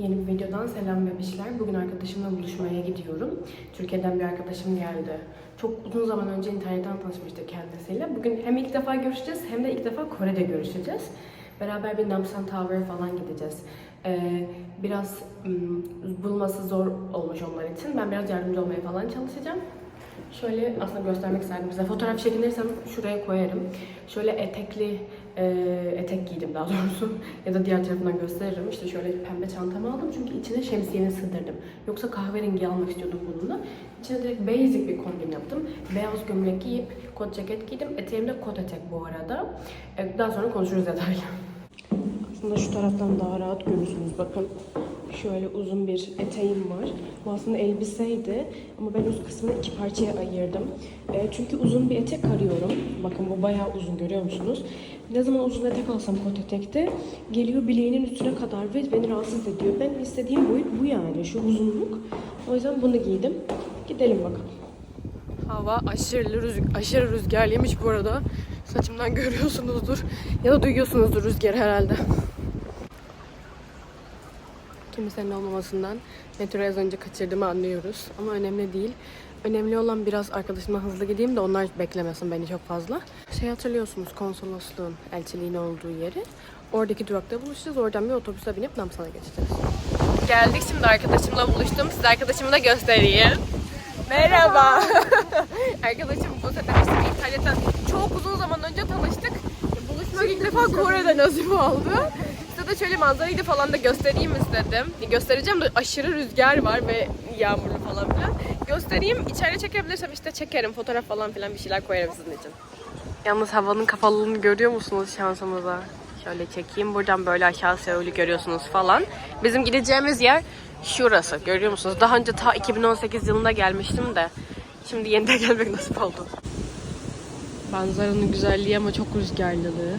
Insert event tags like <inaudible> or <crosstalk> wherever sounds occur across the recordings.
Yeni bir videodan selam bebişler. Bugün arkadaşımla buluşmaya gidiyorum. Türkiye'den bir arkadaşım geldi. Çok uzun zaman önce internetten tanışmıştık kendisiyle. Bugün hem ilk defa görüşeceğiz hem de ilk defa Kore'de görüşeceğiz. Beraber bir Namsan Tower'a falan gideceğiz. Ee, biraz bulması zor olmuş onlar için. Ben biraz yardımcı olmaya falan çalışacağım. Şöyle aslında göstermek isterdim size. Fotoğraf çekinirsem şuraya koyarım. Şöyle etekli e, etek giydim daha doğrusu. <laughs> ya da diğer tarafından gösteririm. İşte şöyle pembe çantamı aldım çünkü içine şemsiyeni sığdırdım. Yoksa kahverengi almak istiyordum bununla. İçine direkt basic bir kombin yaptım. Beyaz gömlek giyip kot ceket giydim. Eteğimde kot etek bu arada. E, daha sonra konuşuruz detaylı. Aslında şu taraftan daha rahat görürsünüz. Bakın şöyle uzun bir eteğim var. Bu aslında elbiseydi ama ben üst kısmını iki parçaya ayırdım. E, çünkü uzun bir etek arıyorum. Bakın bu bayağı uzun görüyor musunuz? Ne zaman uzun etek alsam kot etekte geliyor bileğinin üstüne kadar ve beni rahatsız ediyor. Ben istediğim boyut bu yani şu uzunluk. O yüzden bunu giydim. Gidelim bakalım. Hava aşırı, rüz aşırı rüzgarlıymış bu arada. Saçımdan <laughs> görüyorsunuzdur ya da duyuyorsunuzdur rüzgarı herhalde. Kimsenin olmamasından metroyu az önce kaçırdığımı anlıyoruz. Ama önemli değil. Önemli olan biraz arkadaşımla hızlı gideyim de onlar beklemesin beni çok fazla. Şey hatırlıyorsunuz konsolosluğun, elçiliğin olduğu yeri. Oradaki durakta buluşacağız. Oradan bir otobüse binip Namsan'a geçeceğiz. Geldik şimdi arkadaşımla buluştum. Size arkadaşımı da göstereyim. Merhaba. <laughs> Arkadaşım bu sefer işte internetten çok uzun zaman önce tanıştık. Buluşmak ilk defa Kore'de nasip oldu. De şöyle manzarayı da falan da göstereyim istedim. Göstereceğim de aşırı rüzgar var ve yağmurlu falan filan. Göstereyim. İçeride çekebilirsem işte çekerim. Fotoğraf falan filan bir şeyler koyarım sizin için. Yalnız havanın kapalılığını görüyor musunuz şansımıza? Şöyle çekeyim. Buradan böyle aşağı Seul'ü görüyorsunuz falan. Bizim gideceğimiz yer şurası. Görüyor musunuz? Daha önce ta 2018 yılında gelmiştim de. Şimdi yeniden <laughs> gelmek nasip oldu. Manzaranın güzelliği ama çok rüzgarlılığı.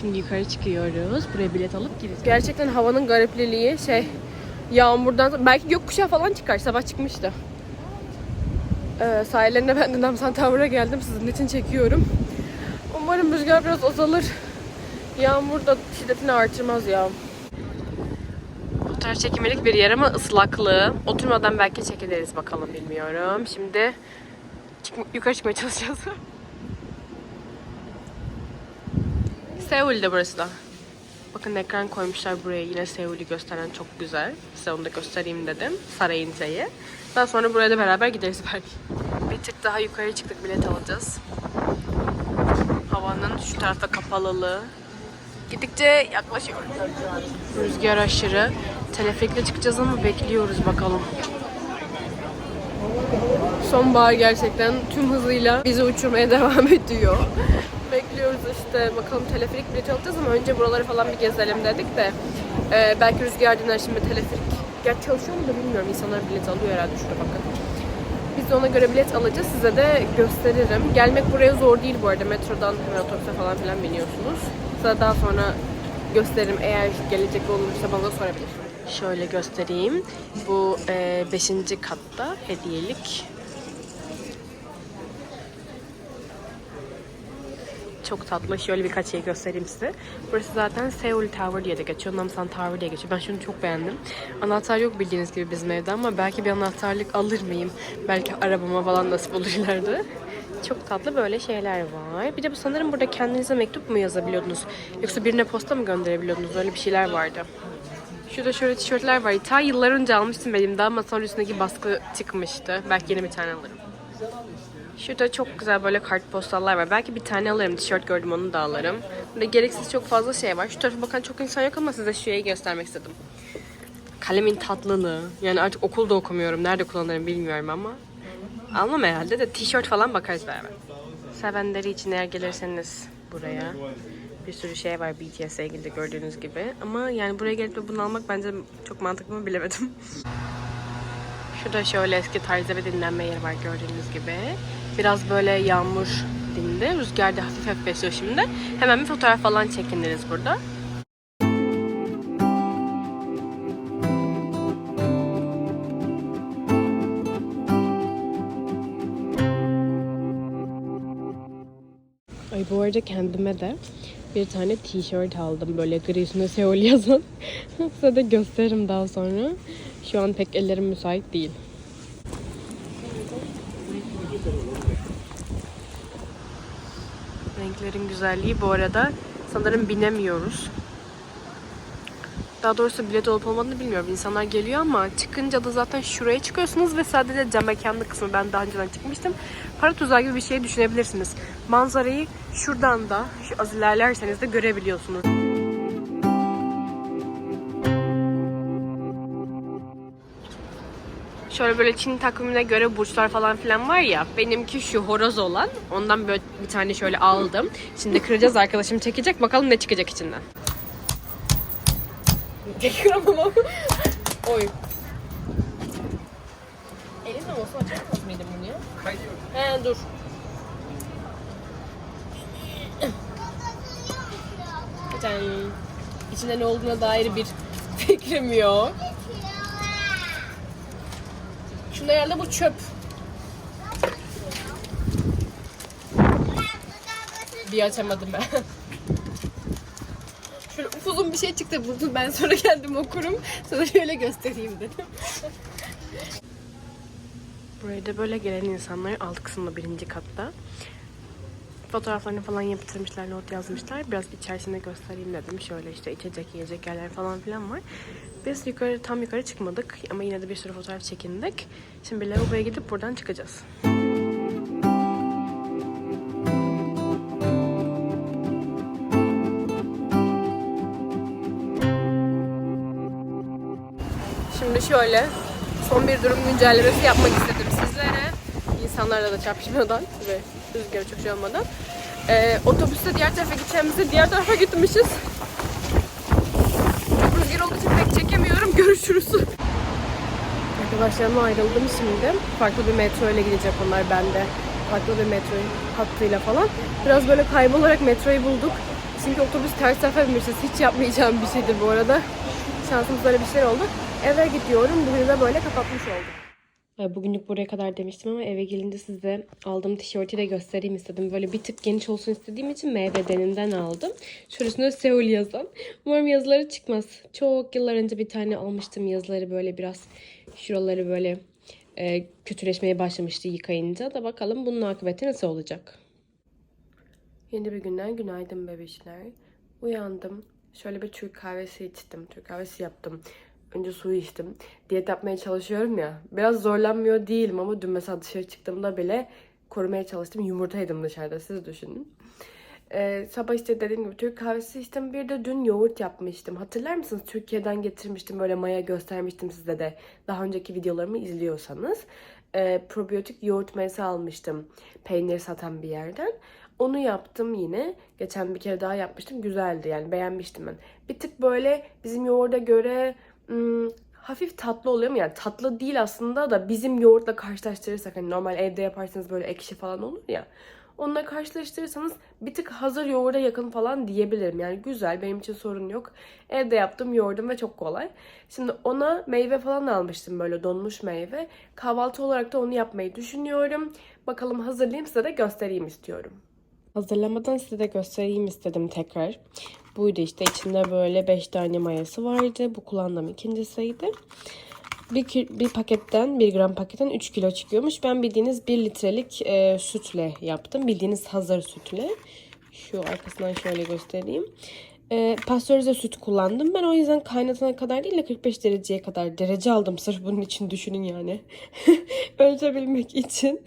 Şimdi yukarı çıkıyoruz. Buraya bilet alıp gideceğiz. Gerçekten havanın garipliliği şey yağmurdan belki gökkuşağı falan çıkar. Sabah çıkmıştı. Ee, sahillerine ben de Namsan Tower'a geldim. Sizin için çekiyorum. Umarım rüzgar biraz azalır. Yağmur da şiddetini artırmaz ya. Fotoğraf çekimlik bir yer ama ıslaklığı. Oturmadan belki çekiliriz bakalım bilmiyorum. Şimdi çık- yukarı çıkmaya çalışacağız. <laughs> Seul'de burası da. Bakın ekran koymuşlar buraya yine Seul'ü gösteren çok güzel. Size onu da göstereyim dedim. Sarayın şeyi. Daha sonra buraya da beraber gideriz belki. Bir tık daha yukarı çıktık bilet alacağız. Havanın şu tarafta kapalılığı. Gidikçe yaklaşıyor. Rüzgar aşırı. Teleferikle çıkacağız ama bekliyoruz bakalım. Sonbahar gerçekten tüm hızıyla bizi uçurmaya <laughs> devam ediyor. Bekliyoruz işte bakalım teleferik bileti alacağız ama önce buraları falan bir gezelim dedik de e, belki rüzgar diner şimdi teleferik gerçi çalışıyor mu da bilmiyorum insanlar bilet alıyor herhalde şurada bakın. Biz de ona göre bilet alacağız size de gösteririm. Gelmek buraya zor değil bu arada metrodan hemen otobüse falan filan biniyorsunuz. Size daha sonra gösteririm eğer gelecek olursa bana sorabilirsiniz. Şöyle göstereyim. Bu 5. katta hediyelik çok tatlı. Şöyle birkaç şey göstereyim size. Burası zaten Seoul Tower diye de geçiyor. Namsan Tower diye geçiyor. Ben şunu çok beğendim. Anahtar yok bildiğiniz gibi bizim evde ama belki bir anahtarlık alır mıyım? Belki arabama falan nasip olur ileride. Çok tatlı böyle şeyler var. Bir de bu sanırım burada kendinize mektup mu yazabiliyordunuz? Yoksa birine posta mı gönderebiliyordunuz? Öyle bir şeyler vardı. Şurada şöyle tişörtler var. Ta yıllar önce almıştım benim de ama sonra üstündeki baskı çıkmıştı. Belki yeni bir tane alırım. Şurada çok güzel böyle kartpostallar var. Belki bir tane alırım. Tişört gördüm onu da alırım. Burada gereksiz çok fazla şey var. Şu tarafa bakan çok insan yok ama size şurayı göstermek istedim. Kalemin tatlılığı. Yani artık okulda okumuyorum. Nerede kullanırım bilmiyorum ama. Almam herhalde de tişört falan bakarız beraber. Sevenleri için eğer gelirseniz buraya bir sürü şey var BTS'e ilgili gördüğünüz gibi. Ama yani buraya gelip de bunu almak bence çok mantıklı mı bilemedim. <laughs> Şurada şöyle eski tarzda bir dinlenme yeri var gördüğünüz gibi. Biraz böyle yağmur dindi. Rüzgar da hafif hafif esiyor şimdi. Hemen bir fotoğraf falan çekiniriz burada. Ay bu arada kendime de bir tane tişört aldım böyle gri üstünde Seul yazan. <laughs> Size de gösteririm daha sonra. Şu an pek ellerim müsait değil. Güzelliği bu arada sanırım binemiyoruz. Daha doğrusu bilet olup olmadığını bilmiyorum. İnsanlar geliyor ama çıkınca da zaten şuraya çıkıyorsunuz ve sadece cam mekanlı kısmı ben daha önceden çıkmıştım. Para tuzağı gibi bir şey düşünebilirsiniz. Manzarayı şuradan da şu az ilerlerseniz de görebiliyorsunuz. Şöyle böyle Çin takvimine göre burçlar falan filan var ya. Benimki şu horoz olan. Ondan böyle bir tane şöyle aldım. Şimdi kıracağız arkadaşım çekecek. Bakalım ne çıkacak içinden. Çekiyorum ama. Oy. Elimle olsa açamaz mıydım bunu ya? He dur. Zaten içinde ne olduğuna dair bir fikrim yok. Şunda herhalde bu çöp. Bir açamadım ben. <laughs> Şöyle upuzun bir şey çıktı burada. Ben sonra kendim okurum. Sana şöyle göstereyim dedim. Buraya da böyle gelen insanlar alt kısımda birinci katta. Fotoğraflarını falan yaptırmışlar, not yazmışlar. Biraz içerisinde göstereyim dedim. Şöyle işte içecek, yiyecek yerler falan filan var. Biz yukarı tam yukarı çıkmadık ama yine de bir sürü fotoğraf çekindik. Şimdi lavaboya gidip buradan çıkacağız. Şimdi şöyle son bir durum güncellemesi yapmak istedim sizlere. İnsanlarla da çarpışmadan ve rüzgar çok şey olmadan. Ee, otobüste diğer tarafa gideceğimizde diğer tarafa gitmişiz. Rüzgar olduğu için pek çekemiyorum. <laughs> Görüşürüz. Arkadaşlarımla ayrıldım şimdi. Farklı bir metro ile gidecek onlar bende. Farklı bir metro hattıyla falan. Biraz böyle kaybolarak metroyu bulduk. Çünkü otobüs ters tarafa binmişiz. Hiç yapmayacağım bir şeydi bu arada. Şansımız böyle bir şey oldu. Eve gidiyorum. Bugünü de böyle kapatmış oldum. Bugünlük buraya kadar demiştim ama eve gelince size aldığım tişörtü de göstereyim istedim. Böyle bir tık geniş olsun istediğim için MVD'ninden aldım. Şurasında Seul yazan. Umarım yazıları çıkmaz. Çok yıllar önce bir tane almıştım yazıları böyle biraz şuraları böyle e, kötüleşmeye başlamıştı yıkayınca da bakalım bunun akıbeti nasıl olacak. Yeni bir günden günaydın bebişler. Uyandım. Şöyle bir Türk kahvesi içtim. Türk kahvesi yaptım. Önce suyu içtim. Diyet yapmaya çalışıyorum ya. Biraz zorlanmıyor değilim ama dün mesela dışarı çıktığımda bile korumaya çalıştım. Yumurta yedim dışarıda. Siz düşünün. Ee, sabah işte dediğim gibi Türk kahvesi içtim. Bir de dün yoğurt yapmıştım. Hatırlar mısınız? Türkiye'den getirmiştim. Böyle maya göstermiştim size de. Daha önceki videolarımı izliyorsanız. Ee, probiyotik yoğurt mayası almıştım. Peynir satan bir yerden. Onu yaptım yine. Geçen bir kere daha yapmıştım. Güzeldi yani beğenmiştim ben. Bir tık böyle bizim yoğurda göre hmm, hafif tatlı oluyor mu? Yani tatlı değil aslında da bizim yoğurtla karşılaştırırsak hani normal evde yaparsanız böyle ekşi falan olur ya. Onunla karşılaştırırsanız bir tık hazır yoğurda yakın falan diyebilirim. Yani güzel benim için sorun yok. Evde yaptım yoğurdum ve çok kolay. Şimdi ona meyve falan almıştım böyle donmuş meyve. Kahvaltı olarak da onu yapmayı düşünüyorum. Bakalım hazırlayayım size de göstereyim istiyorum. Hazırlamadan size de göstereyim istedim tekrar. Buydu işte içinde böyle 5 tane mayası vardı. Bu kullandığım ikincisiydi. Bir, bir paketten, 1 gram paketten 3 kilo çıkıyormuş. Ben bildiğiniz 1 litrelik e, sütle yaptım. Bildiğiniz hazır sütle. Şu arkasından şöyle göstereyim. E, pastörize süt kullandım. Ben o yüzden kaynatana kadar değil de 45 dereceye kadar derece aldım. Sırf bunun için düşünün yani. <laughs> Ölçebilmek için.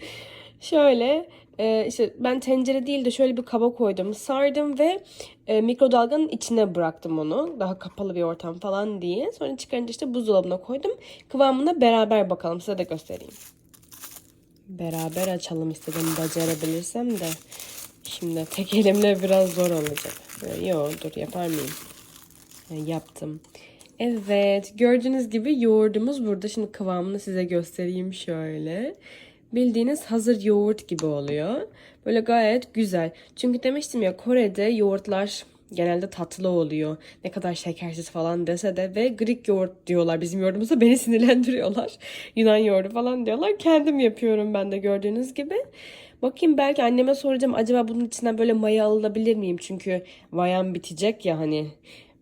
Şöyle e, işte ben tencere değil de şöyle bir kaba koydum. Sardım ve e, mikrodalganın içine bıraktım onu. Daha kapalı bir ortam falan diye. Sonra çıkarınca işte buzdolabına koydum. Kıvamına beraber bakalım. Size de göstereyim. Beraber açalım istedim becerabilirsem de. Şimdi tek elimle biraz zor olacak. Böyle, Yo dur yapar mıyım? Ha, yaptım. Evet gördüğünüz gibi yoğurdumuz burada. Şimdi kıvamını size göstereyim şöyle. Bildiğiniz hazır yoğurt gibi oluyor. Böyle gayet güzel. Çünkü demiştim ya Kore'de yoğurtlar genelde tatlı oluyor. Ne kadar şekersiz falan dese de ve Greek yoğurt diyorlar bizim yoğurdumuza beni <laughs> sinirlendiriyorlar. Yunan yoğurdu falan diyorlar. Kendim yapıyorum ben de gördüğünüz gibi. Bakayım belki anneme soracağım acaba bunun içinden böyle maya alabilir miyim? Çünkü vayan bitecek ya hani.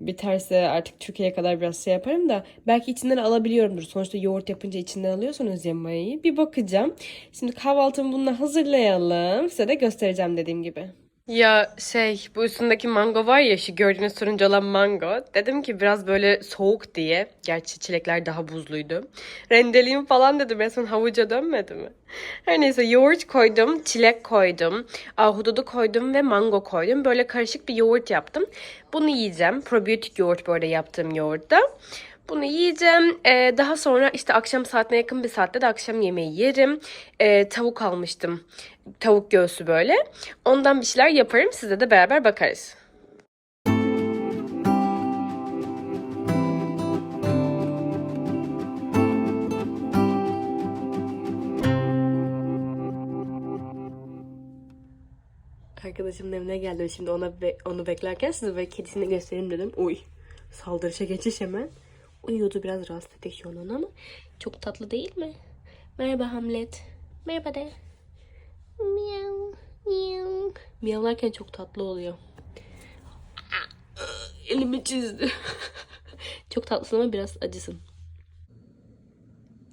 Biterse artık Türkiye'ye kadar biraz şey yaparım da belki içinden alabiliyorumdur. Sonuçta yoğurt yapınca içinden alıyorsunuz ya mayayı. Bir bakacağım. Şimdi kahvaltımı bununla hazırlayalım. Size de göstereceğim dediğim gibi. Ya şey bu üstündeki mango var ya şu gördüğünüz turuncu olan mango. Dedim ki biraz böyle soğuk diye. Gerçi çilekler daha buzluydu. Rendeleyeyim falan dedim. Resmen havuca dönmedi mi? Her neyse yoğurt koydum, çilek koydum, ahududu koydum ve mango koydum. Böyle karışık bir yoğurt yaptım. Bunu yiyeceğim. Probiyotik yoğurt arada yaptığım yoğurtta. Bunu yiyeceğim. Ee, daha sonra işte akşam saatine yakın bir saatte de akşam yemeği yerim. Ee, tavuk almıştım. Tavuk göğsü böyle. Ondan bir şeyler yaparım. Size de beraber bakarız. Arkadaşımın evine geldim. Şimdi ona be- onu beklerken size böyle kedisini göstereyim dedim. Uy. Saldırışa geçiş hemen. Uyuyordu biraz rahatsız ettik şu an onu ama çok tatlı değil mi? Merhaba Hamlet. Merhaba de. Miyav. Miyav. Miyavlarken çok tatlı oluyor. Elimi çizdi. <laughs> çok tatlısın ama biraz acısın.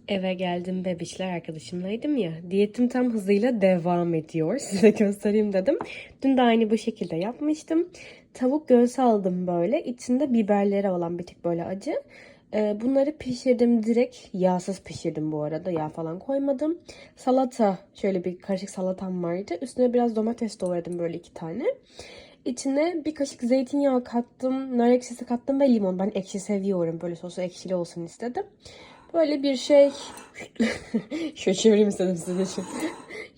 Eve geldim bebişler arkadaşımlaydım ya. Diyetim tam hızıyla devam ediyor. <laughs> Size göstereyim dedim. Dün de aynı bu şekilde yapmıştım. Tavuk göğsü aldım böyle. İçinde biberleri olan bir tık böyle acı. Ee, bunları pişirdim direkt. Yağsız pişirdim bu arada. Yağ falan koymadım. Salata. Şöyle bir karışık salatam vardı. Üstüne biraz domates doğradım böyle iki tane. İçine bir kaşık zeytinyağı kattım. Nar ekşisi kattım ve limon. Ben ekşi seviyorum. Böyle sosu ekşili olsun istedim. Böyle bir şey <laughs> şöyle çevireyim istedim size şu.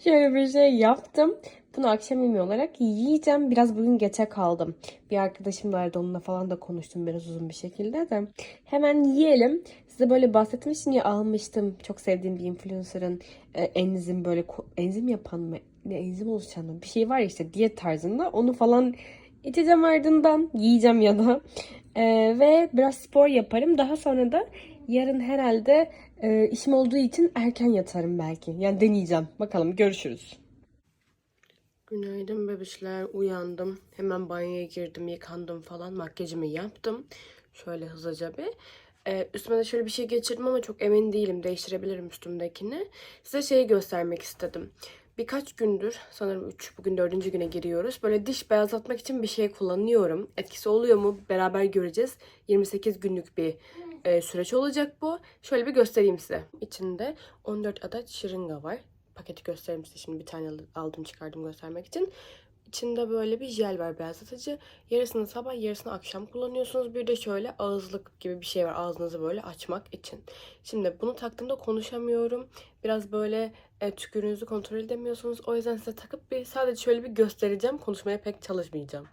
Şöyle bir şey yaptım. Bunu akşam yemeği olarak yiyeceğim. Biraz bugün geçe kaldım. Bir arkadaşım vardı onunla falan da konuştum biraz uzun bir şekilde de. Hemen yiyelim. Size böyle bahsetmiştim ya almıştım. Çok sevdiğim bir influencer'ın e, enzim böyle enzim yapan mı? Ne enzim oluşan mı? Bir şey var işte diyet tarzında. Onu falan içeceğim ardından. Yiyeceğim ya da. E, ve biraz spor yaparım. Daha sonra da yarın herhalde e, işim olduğu için erken yatarım belki. Yani deneyeceğim. Bakalım görüşürüz. Günaydın bebişler. Uyandım. Hemen banyoya girdim, yıkandım falan. Makyajımı yaptım. Şöyle hızlıca bir. Ee, üstüme de şöyle bir şey geçirdim ama çok emin değilim. Değiştirebilirim üstümdekini. Size şeyi göstermek istedim. Birkaç gündür, sanırım 3, bugün 4. güne giriyoruz. Böyle diş beyazlatmak için bir şey kullanıyorum. Etkisi oluyor mu beraber göreceğiz. 28 günlük bir e, süreç olacak bu. Şöyle bir göstereyim size. İçinde 14 adet şırınga var paketi göstereyim size şimdi bir tane aldım çıkardım göstermek için. İçinde böyle bir jel var beyazlatıcı. Yarısını sabah yarısını akşam kullanıyorsunuz. Bir de şöyle ağızlık gibi bir şey var ağzınızı böyle açmak için. Şimdi bunu taktığımda konuşamıyorum. Biraz böyle e, tükürüğünüzü kontrol edemiyorsunuz. O yüzden size takıp bir sadece şöyle bir göstereceğim. Konuşmaya pek çalışmayacağım.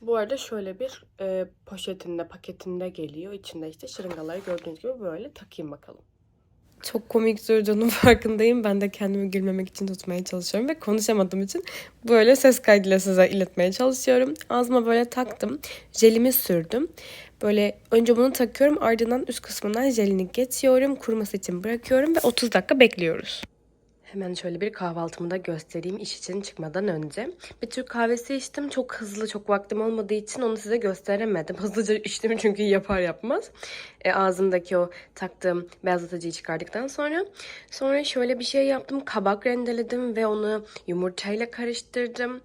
Bu arada şöyle bir e, poşetinde paketinde geliyor. İçinde işte şırıngaları gördüğünüz gibi böyle takayım bakalım. Çok komik durduğunun <laughs> farkındayım. Ben de kendimi gülmemek için tutmaya çalışıyorum ve konuşamadığım için böyle ses kaydıyla size iletmeye çalışıyorum. Ağzıma böyle taktım. Jelimi sürdüm. Böyle önce bunu takıyorum ardından üst kısmından jelini geçiyorum. Kuruması için bırakıyorum ve 30 dakika bekliyoruz. Hemen şöyle bir kahvaltımı da göstereyim iş için çıkmadan önce. Bir Türk kahvesi içtim. Çok hızlı, çok vaktim olmadığı için onu size gösteremedim. <laughs> Hızlıca içtim çünkü yapar yapmaz. E, ağzımdaki o taktığım beyazlatıcıyı çıkardıktan sonra. Sonra şöyle bir şey yaptım. Kabak rendeledim ve onu yumurtayla karıştırdım.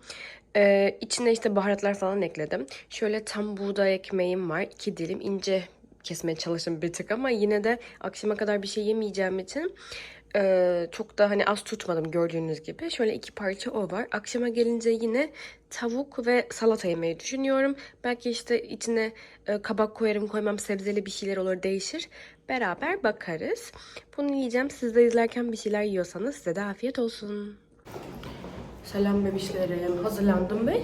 Ee, içine işte baharatlar falan ekledim. Şöyle tam buğday ekmeğim var. iki dilim ince kesmeye çalıştım bir tık ama yine de akşama kadar bir şey yemeyeceğim için ee, çok da hani az tutmadım gördüğünüz gibi. Şöyle iki parça o var. Akşama gelince yine tavuk ve salata yemeyi düşünüyorum. Belki işte içine e, kabak koyarım koymam sebzeli bir şeyler olur değişir. Beraber bakarız. Bunu yiyeceğim. Siz de izlerken bir şeyler yiyorsanız size de afiyet olsun. Selam bebişlerim. Hazırlandım ve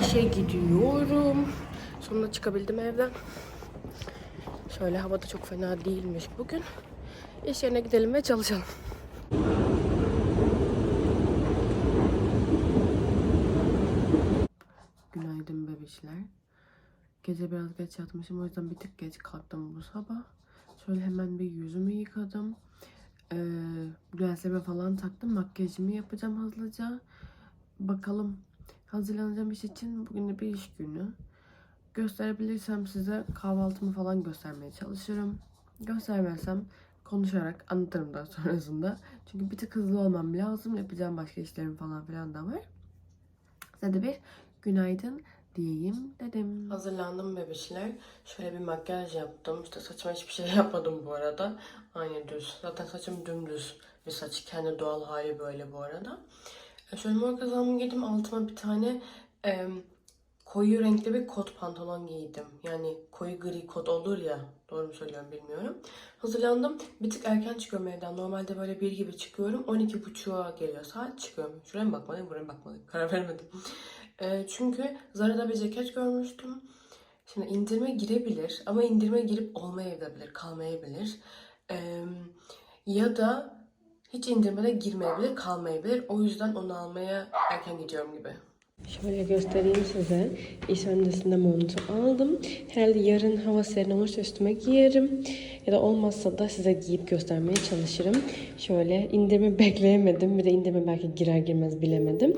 işe gidiyorum. Sonunda çıkabildim evden. Şöyle havada çok fena değilmiş bugün. İş yerine gidelim ve çalışalım. Günaydın bebişler. Gece biraz geç yatmışım o yüzden bir tık geç kalktım bu sabah. Şöyle hemen bir yüzümü yıkadım. Ee, falan taktım. Makyajımı yapacağım hızlıca. Bakalım hazırlanacağım iş için. Bugün de bir iş günü. Gösterebilirsem size kahvaltımı falan göstermeye çalışırım. Göstermezsem konuşarak anlatırım daha sonrasında. Çünkü bir tık hızlı olmam lazım. Yapacağım başka işlerim falan filan da var. Size de bir günaydın diyeyim dedim. Hazırlandım bebişler. Şöyle bir makyaj yaptım. İşte saçıma hiçbir şey <laughs> yapmadım bu arada. Aynı düz. Zaten saçım dümdüz bir saç. Kendi doğal hali böyle bu arada. E, Şöyle mor kazağımı giydim. Altıma bir tane e, koyu renkli bir kot pantolon giydim. Yani koyu gri kot olur ya. Doğru mu söylüyorum bilmiyorum. Hazırlandım. Bir tık erken çıkıyorum evden. Normalde böyle bir gibi çıkıyorum. 12.30'a geliyor saat çıkıyorum. Şuraya mı bakmalıyım, buraya mı bakmalıyım? Karar veremedim. E, çünkü Zara'da bir ceket görmüştüm. Şimdi indirime girebilir ama indirime girip olmayabilir, kalmayabilir. E, ya da hiç indirmede girmeyebilir, kalmayabilir. O yüzden onu almaya erken gidiyorum gibi. Şöyle göstereyim size. İş öncesinde montu aldım. Herhalde yarın hava serin olursa üstüme giyerim. Ya da olmazsa da size giyip göstermeye çalışırım. Şöyle indirimi <laughs> bekleyemedim. Bir de indirime belki girer girmez bilemedim.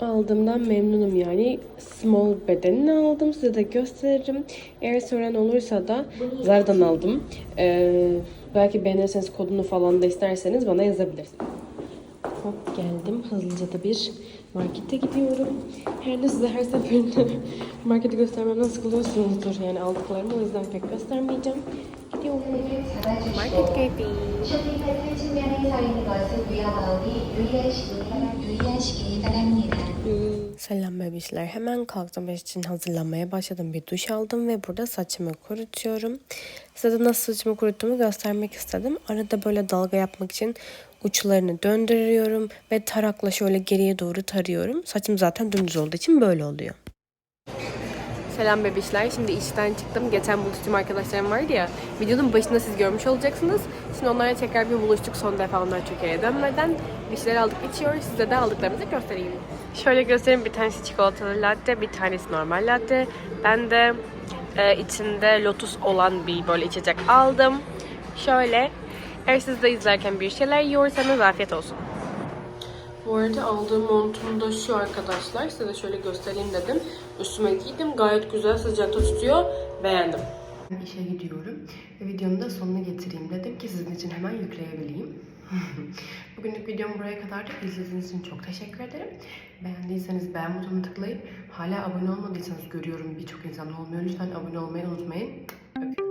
Aldığımdan memnunum yani. Small bedenini aldım. Size de gösteririm. Eğer soran olursa da Zara'dan aldım. Ee, belki beğenirseniz kodunu falan da isterseniz bana yazabilirsiniz. Hop geldim. Hızlıca da bir markete gidiyorum. Her de size her seferinde <laughs> marketi göstermemden sıkılıyorsunuzdur yani aldıklarımı. O yüzden pek göstermeyeceğim. Gidiyorum. Market keyfi. Selam bebişler. Hemen kalktım ve için hazırlanmaya başladım. Bir duş aldım ve burada saçımı kurutuyorum. Size de nasıl saçımı kuruttuğumu göstermek istedim. Arada böyle dalga yapmak için uçlarını döndürüyorum ve tarakla şöyle geriye doğru tarıyorum. Saçım zaten dümdüz olduğu için böyle oluyor. Selam bebişler. Şimdi işten çıktım. Geçen buluştuğum arkadaşlarım vardı ya. Videonun başında siz görmüş olacaksınız. Şimdi onlarla tekrar bir buluştuk son defa onlar Türkiye'ye dönmeden. Bir şeyler aldık içiyoruz. Size de aldıklarımızı göstereyim. Şöyle göstereyim. Bir tanesi çikolatalı latte, bir tanesi normal latte. Ben de e, içinde lotus olan bir böyle içecek aldım. Şöyle. Eğer siz de izlerken bir şeyler yiyorsanız afiyet olsun. Bu arada aldığım montum da şu arkadaşlar. Size de şöyle göstereyim dedim. Üstüme giydim. Gayet güzel sıcakta tutuyor. Beğendim. İşe gidiyorum. Ve videonun da sonuna getireyim dedim ki sizin için hemen yükleyebileyim. <laughs> Bugünlük videom buraya kadar da izlediğiniz için çok teşekkür ederim. Beğendiyseniz beğen butonuna tıklayıp hala abone olmadıysanız görüyorum birçok insan olmuyor. Lütfen abone olmayı unutmayın. Öpüyorum.